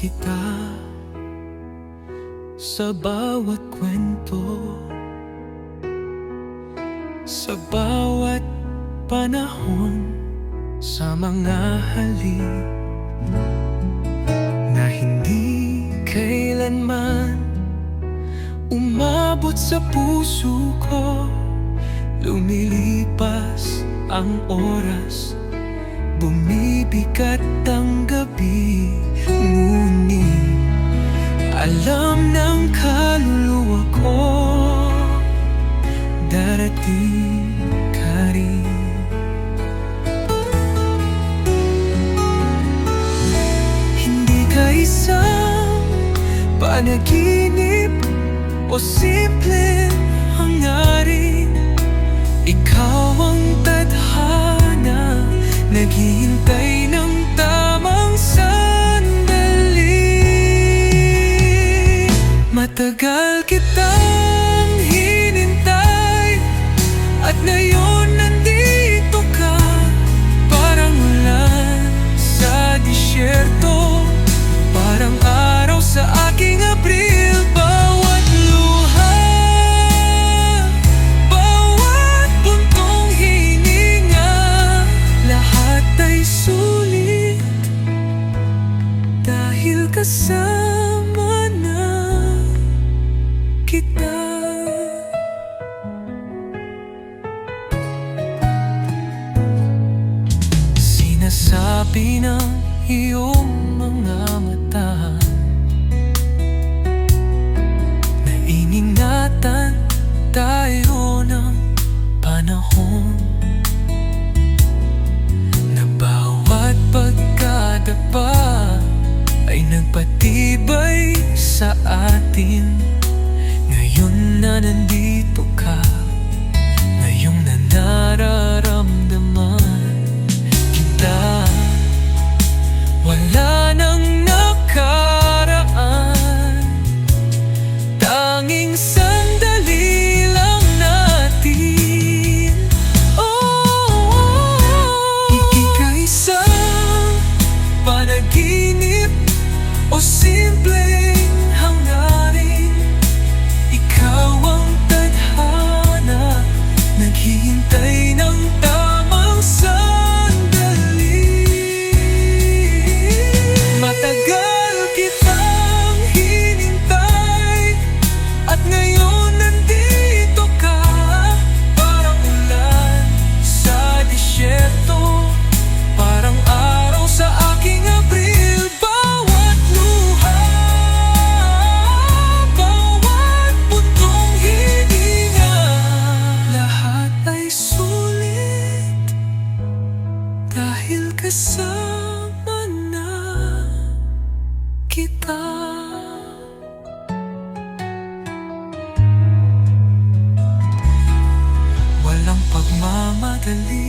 kita sa bawat kwento Sa bawat panahon Sa mga halik Na hindi kailanman Umabot sa puso ko. Lumilipas ang oras Bumibigat ang gabi Ngunit alam ng kaluluwa ko Darating ka rin. Hindi ka isang panaginip O simpleng Sinasabi ng iyong mga mata. Na iningatan tayo ng panahon Na bawat pagkadapa Ay nagpatibay sa atin. Ngayon na nandito kasama na kita. Walang pagmamadali